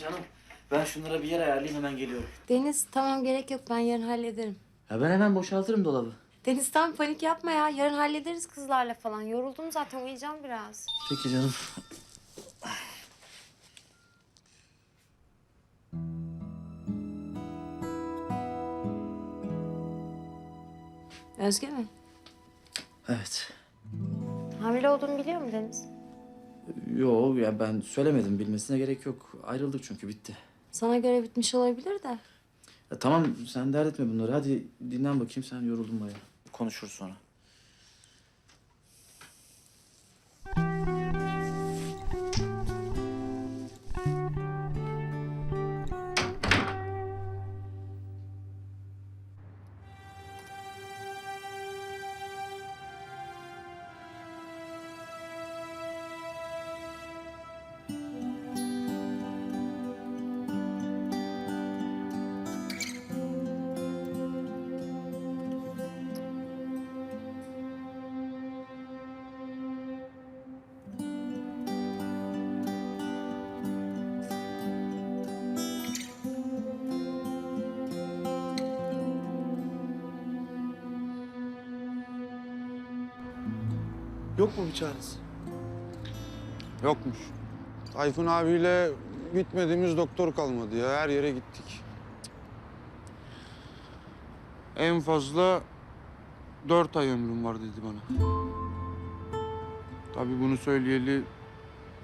Canım ben şunlara bir yer ayarlayayım hemen geliyorum. Deniz tamam gerek yok ben yarın hallederim. Ya ben hemen boşaltırım dolabı. Deniz tam panik yapma ya. Yarın hallederiz kızlarla falan. Yoruldum zaten uyuyacağım biraz. Peki canım. Özge mi? Evet. Hamile olduğunu biliyor mu Deniz? Yo ya ben söylemedim bilmesine gerek yok. Ayrıldık çünkü bitti. Sana göre bitmiş olabilir de. Ya tamam sen dert etme bunları. Hadi dinlen bakayım sen yoruldun bayağı. Konuşuruz sonra. Yok mu bir çaresi? Yokmuş. Tayfun abiyle bitmediğimiz doktor kalmadı ya. Her yere gittik. En fazla dört ay ömrüm var dedi bana. Tabii bunu söyleyeli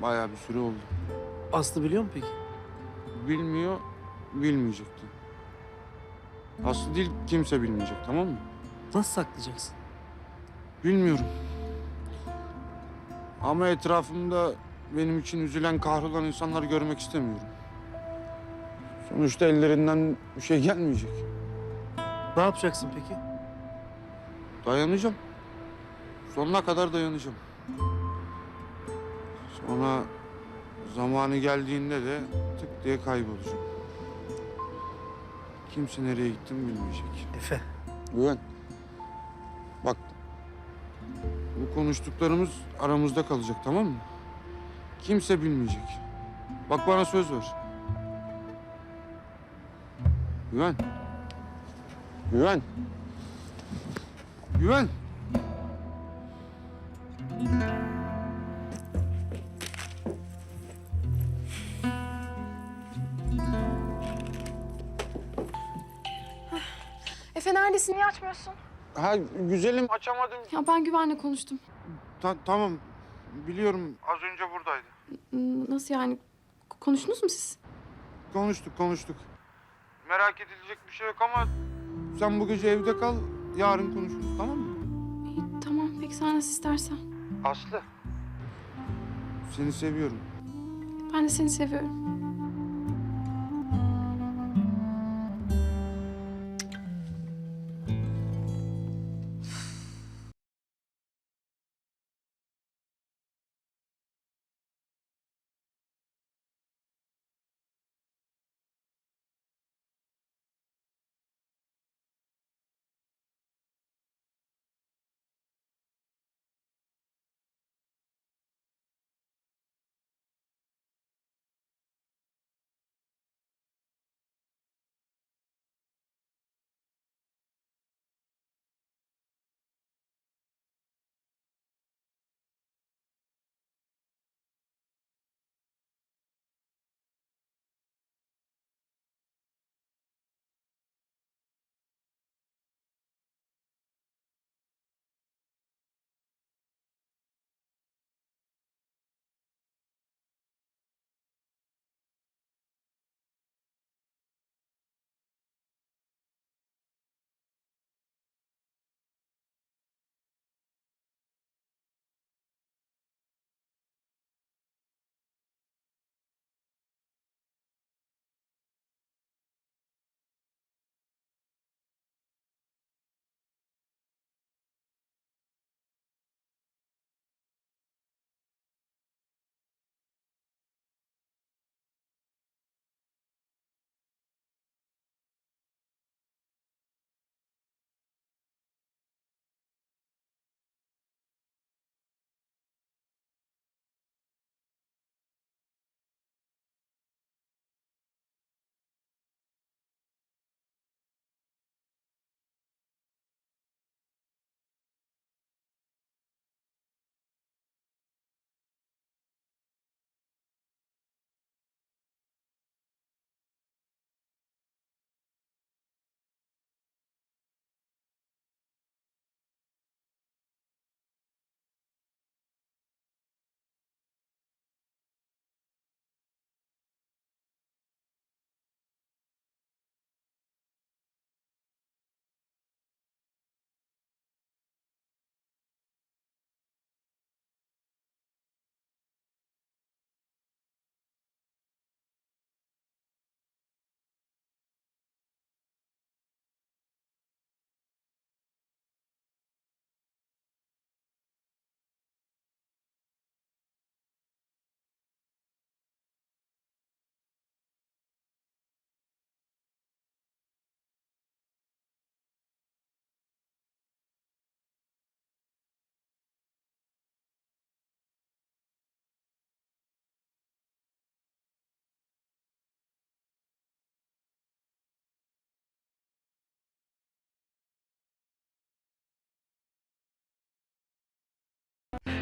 bayağı bir süre oldu. Aslı biliyor mu peki? Bilmiyor, bilmeyecekti. Aslı değil, kimse bilmeyecek tamam mı? Nasıl saklayacaksın? Bilmiyorum. Ama etrafımda benim için üzülen, kahrolan insanları görmek istemiyorum. Sonuçta ellerinden bir şey gelmeyecek. Ne yapacaksın peki? Dayanacağım. Sonuna kadar dayanacağım. Sonra zamanı geldiğinde de tık diye kaybolacağım. Kimse nereye gittim bilmeyecek. Efe. Güven. Konuştuklarımız aramızda kalacak tamam mı? Kimse bilmeyecek. Bak bana söz ver. Güven. Güven. Güven. Efe neredesin? Niye açmıyorsun? Ha güzelim açamadım. Ya ben güvenle konuştum. Ta- tamam. Biliyorum az önce buradaydı. N- Nasıl yani? K- Konuştunuz mu siz? Konuştuk konuştuk. Merak edilecek bir şey yok ama sen bu gece evde kal. Yarın konuşuruz tamam mı? İyi, tamam. Peki sen nasıl istersen. Aslı. Seni seviyorum. Ben de seni seviyorum.